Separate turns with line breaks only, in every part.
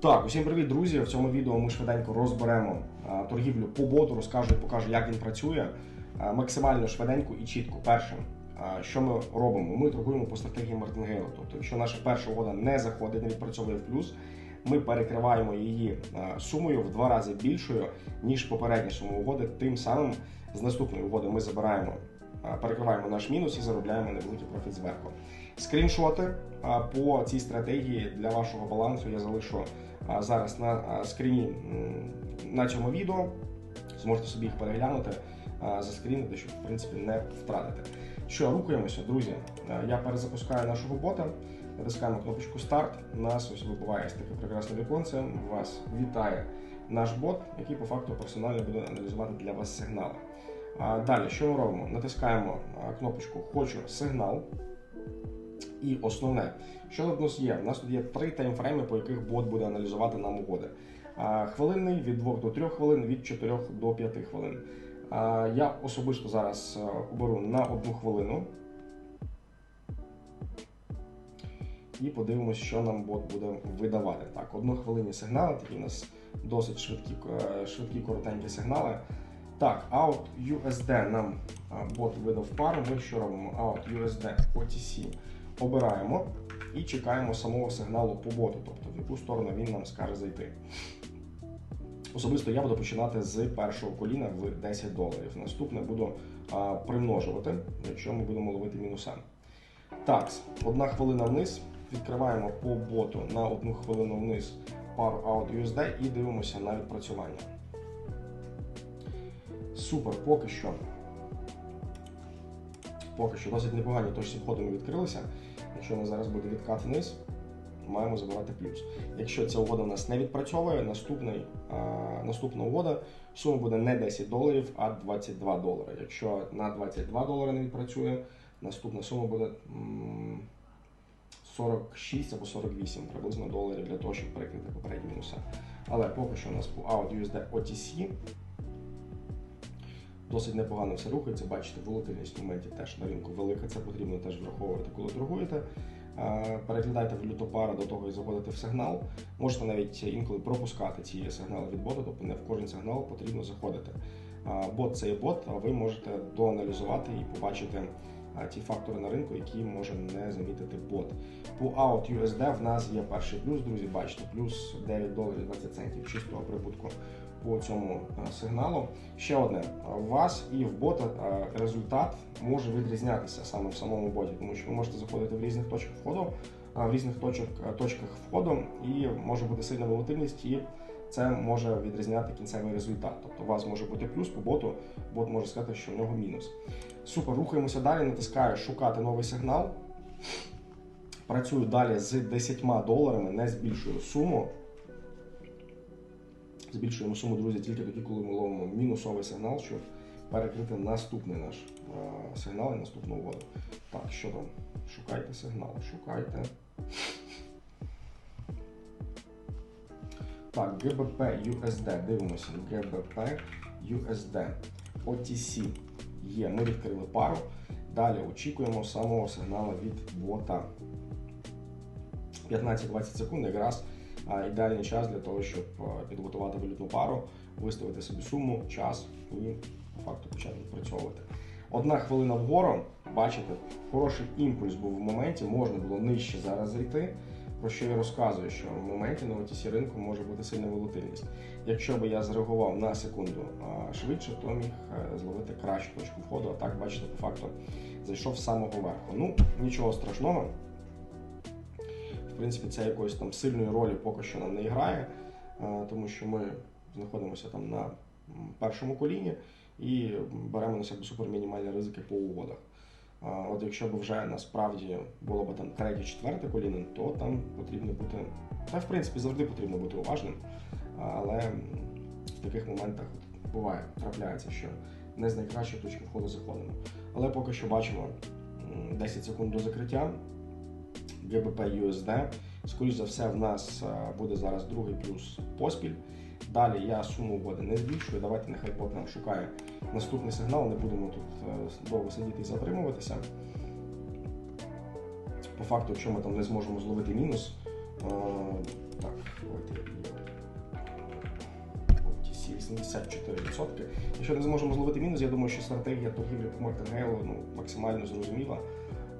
Так, усім привіт, друзі! В цьому відео ми швиденько розберемо торгівлю по боту, розкажу і покажу, як він працює максимально швиденько і чітко. Перше, що ми робимо? Ми торгуємо по стратегії Мартингейла. Тобто, якщо наша перша угода не заходить, не відпрацьовує в плюс, ми перекриваємо її сумою в два рази більшою, ніж попередня сума угоди. Тим самим з наступної угоди ми забираємо. А, Перекриваємо наш мінус і заробляємо невеликий профіт зверху. Скріншоти по цій стратегії для вашого балансу я залишу зараз на скріні на цьому відео. Зможете собі їх переглянути, заскрінити, щоб в принципі не втратити. Що, рухаємося, друзі. Я перезапускаю нашого бота, натискаємо кнопочку старт. У нас ось вибуває таке прекрасне віконце. Вас вітає наш бот, який по факту персонально буде аналізувати для вас сигнали. Далі, що ми робимо? Натискаємо кнопочку Хочу сигнал. І основне, що у нас є? У нас тут є три таймфрейми, по яких бот буде аналізувати нам угоди. Хвилинний від 2 до 3 хвилин, від 4 до 5 хвилин. Я особисто зараз е, оберу на одну хвилину. І подивимося, що нам бот буде видавати. Так, однохвилинні сигнали, такі у нас досить швидкі, е, швидкі коротенькі сигнали. Так, out USD нам бот видав пару. Ми що робимо? Out USD OTC обираємо і чекаємо самого сигналу по боту, тобто в яку сторону він нам скаже зайти. Особисто я буду починати з першого коліна в 10 доларів. Наступне буду а, примножувати, якщо ми будемо ловити мінуса. Так, одна хвилина вниз. Відкриваємо по боту на одну хвилину вниз пару out USD і дивимося на відпрацювання. Супер, поки що. Поки що досить непогані точці входу ми відкрилися. Якщо у нас зараз буде відкат вниз, маємо забирати плюс. Якщо ця угода у нас не відпрацьовує, наступний, а, наступна угода сума буде не 10 доларів, а 22 долари. Якщо на 22 долари не відпрацює, наступна сума буде 46 або 48 приблизно доларів для того, щоб перекрити попередні мінуса. Але поки що у нас по USD OTC Досить непогано все рухається. Бачите, волатильність в моменті теж на ринку велика. Це потрібно теж враховувати, коли торгуєте. Переглядайте валюту пара до того, як заходите в сигнал. Можете навіть інколи пропускати ці сигнали від бота, тобто не в кожен сигнал потрібно заходити. Бот це є бот, а ви можете доаналізувати і побачити ті фактори на ринку, які може не замітити бот. По Out USD в нас є перший плюс, друзі, бачите, плюс 9 доларів 20 центів чистого прибутку по цьому е, сигналу. Ще одне, у вас і в бота е, результат може відрізнятися саме в самому боті, тому що ви можете заходити в різних точках входу, е, в різних точок, точках входу, і може бути сильна волатильність, і це може відрізняти кінцевий результат. Тобто у вас може бути плюс по боту, бот може сказати, що в нього мінус. Супер, рухаємося далі, натискаю шукати новий сигнал. Працюю далі з 10 доларами, не збільшую суму. Збільшуємо суму, друзі, тільки тоді, коли ми ловимо мінусовий сигнал, щоб перекрити наступний наш а, сигнал і наступну угоду. Так, що там? Шукайте сигнал, шукайте. Так, GBP USD. Дивимося. GBP USD. OTC є. Ми відкрили пару. Далі очікуємо самого сигналу від бота. 15-20 секунд якраз ідеальний час для того, щоб підготувати валютну пару, виставити собі суму, час і по факту почати відпрацьовувати. Одна хвилина вгору, бачите, хороший імпульс був в моменті, можна було нижче зараз зайти. Про що я розказую, що в моменті на OTC ринку може бути сильна волатильність. Якщо би я зреагував на секунду швидше, то міг е, зловити кращу точку входу. А так, бачите, по факту зайшов з самого верху. Ну, нічого страшного. В принципі, це якоїсь там сильної ролі поки що нам не грає, тому що ми знаходимося там на першому коліні і беремо на себе супермінімальні ризики по угодах. От якщо б вже насправді було б там третє, четверте коліно, то там потрібно бути, та в принципі завжди потрібно бути уважним. Але в таких моментах буває, трапляється, що не з найкращої точки входу заходимо. Але поки що бачимо 10 секунд до закриття. GBP USD. Скоріше за все, в нас буде зараз другий плюс поспіль. Далі я суму угоди не збільшую. Давайте нехай бот нам шукає наступний сигнал, не будемо тут е, довго сидіти і затримуватися. По факту, якщо ми там не зможемо зловити мінус, е, так, давайте 84%. Якщо не зможемо зловити мінус, я думаю, що стратегія торгівлі по Мартингейлу ну, максимально зрозуміла.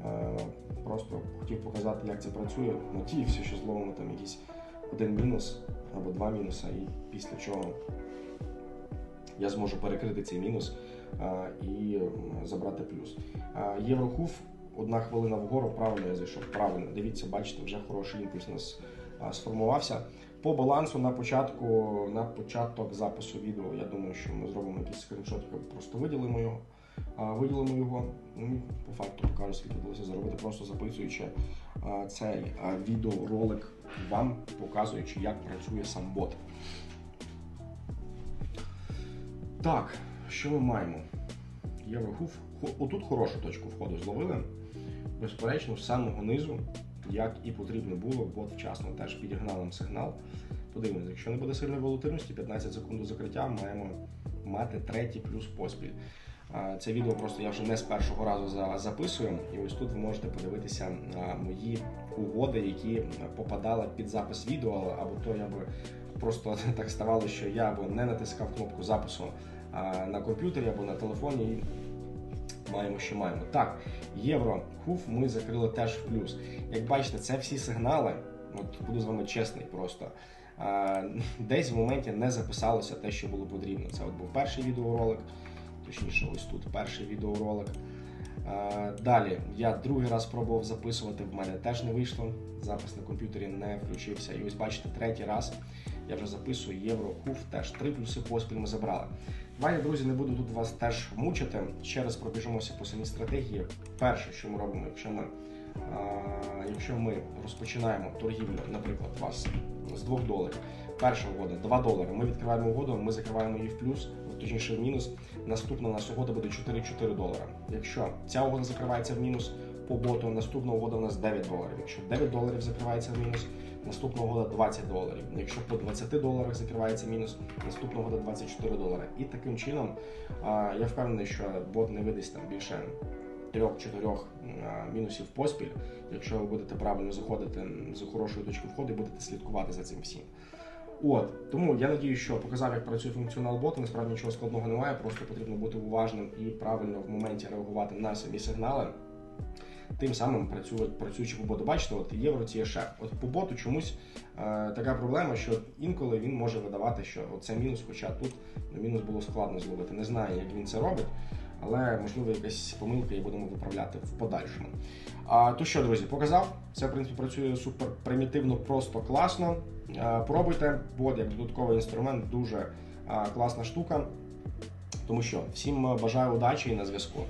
Е, Просто хотів показати, як це працює. Надіявся, що зловимо там якийсь один мінус або два мінуси, і після чого я зможу перекрити цей мінус і забрати плюс. Єврохуф, одна хвилина вгору, правильно я зайшов. Правильно, дивіться, бачите, вже хороший імпульс у нас сформувався. По балансу на початку, на початок запису відео, я думаю, що ми зробимо якийсь скріншот, просто виділимо його. Виділимо його, ну по факту покажу, скільки вдалося заробити, просто записуючи цей відеоролик вам, показуючи, як працює сам бот. Так, що ми маємо? Єврохуф. Отут хорошу точку входу зловили. Безперечно, з самого низу, як і потрібно було, бот вчасно теж підігнав нам сигнал. Подивимося, якщо не буде сильної волатильності, 15 секунд до закриття маємо мати третій плюс поспіль. Це відео просто я вже не з першого разу за- записую, і ось тут ви можете подивитися мої угоди, які попадали під запис відео, або то я би просто так ставало, що я або не натискав кнопку запису на комп'ютері або на телефоні. І маємо, що маємо. Так, євро хуф ми закрили теж в плюс. Як бачите, це всі сигнали. От буду з вами чесний просто. Десь в моменті не записалося те, що було потрібно. Це от був перший відеоролик, точніше, ось тут перший відеоролик. А, Далі я другий раз пробував записувати, в мене теж не вийшло. Запис на комп'ютері не включився. І ось бачите, третій раз я вже записую Єврокуф, теж три плюси поспіль ми забрали. Давайте, друзі, не буду тут вас теж мучити. Ще раз пробіжимося по самій стратегії. Перше, що ми робимо, якщо ми, якщо ми розпочинаємо торгівлю, наприклад, вас з 2 доларів. Перша угода 2 долари. Ми відкриваємо угоду, ми закриваємо її в плюс, точніше в мінус. Наступна у нас угода буде 4-4 долара. Якщо ця угода закривається в мінус по боту, наступна угода у нас 9 доларів. Якщо 9 доларів закривається в мінус, наступна угода 20 доларів. Якщо по 20 доларах закривається мінус, наступна угода 24 долари. І таким чином я впевнений, що бот не видасть там більше трьох-чотирьох мінусів поспіль, якщо ви будете правильно заходити з хорошої точки входу і будете слідкувати за цим всім. От тому я надію, що показав, як працює функціонал бота. Насправді нічого складного немає, просто потрібно бути уважним і правильно в моменті реагувати на самі сигнали. Тим самим працюють, працюючи по боту. Бачите, от євро ці шеф. От по боту чомусь е, така проблема, що інколи він може видавати, що це мінус, хоча тут на мінус було складно зловити. Не знаю, як він це робить, але можливо якась помилка і будемо виправляти в подальшому. А, то що, друзі, показав. Це в принципі працює супер примітивно, просто класно. Пробуйте, бот як додатковий інструмент, дуже класна штука. Тому що всім бажаю удачі і на зв'язку.